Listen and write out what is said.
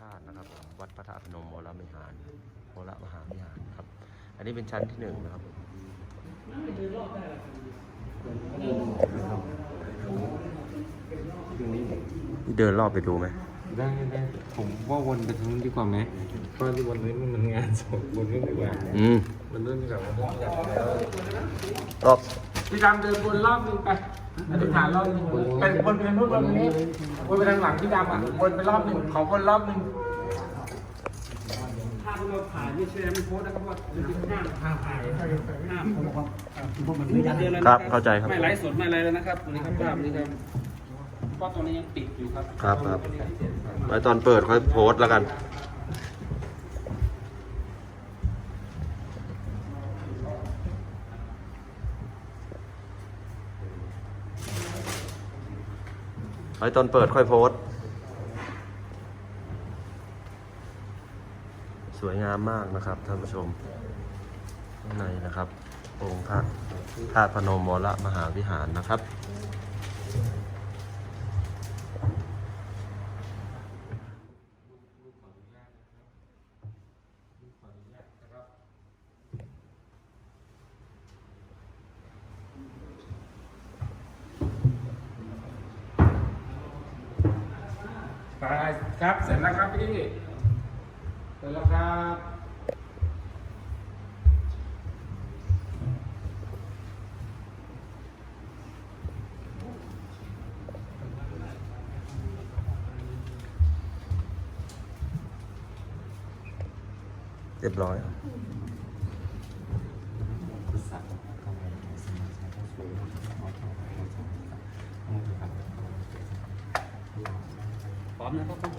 ธาตุนะครับผมวัดพระธาตุพนมวรวิหารวรมหาวิหารครับ อันนี้เป็นชั้นที่หนึ่งนะครับผมเดินรอบไปดูไหมได้ได้ผมว่าวนไปทางนู้นดีกว่าไหมเพราะที่วนนี้มันงานศพวนนู้นดีกว่าอืมมันนู้นดีกว่ามันนู้นดีกว่ารอบพี่ดำเดินวนรอบนึงไป อธิษฐานรอบนึงเป็นวนไปทางนู้นวนไปนี้วนไปทางหลังพี่ดำอะวนไปรอบนึงขอวนรอบนึงถ้าเราถ่ายไม่แชร์ไม่โพสต์นะครับว่าห้ามห้ามถ่ายห้ามผมบอกว่าพวกมันไม่ยัดเดินเลยครับเข้าใจครับไม่ไลฟ์สดไม่อะไรแล้วนะครับนี่ครับภาพนี้ครับเพราะตรงนี้ยังปิดอยู่ครับครับครับ ไว้ตอนเปิดค่อยโพสต์แล้วกัน ไว้ตอนเปิดค่อยโพสสวยงามมากนะครับท่านผู้ชมข้างในนะครับองค์พระธาตุพนมวรมหาวิหารนะครับ ไปครับเสร็จแล้วครับพี่เสร็จแล้วครับเรียบร้อย আপনার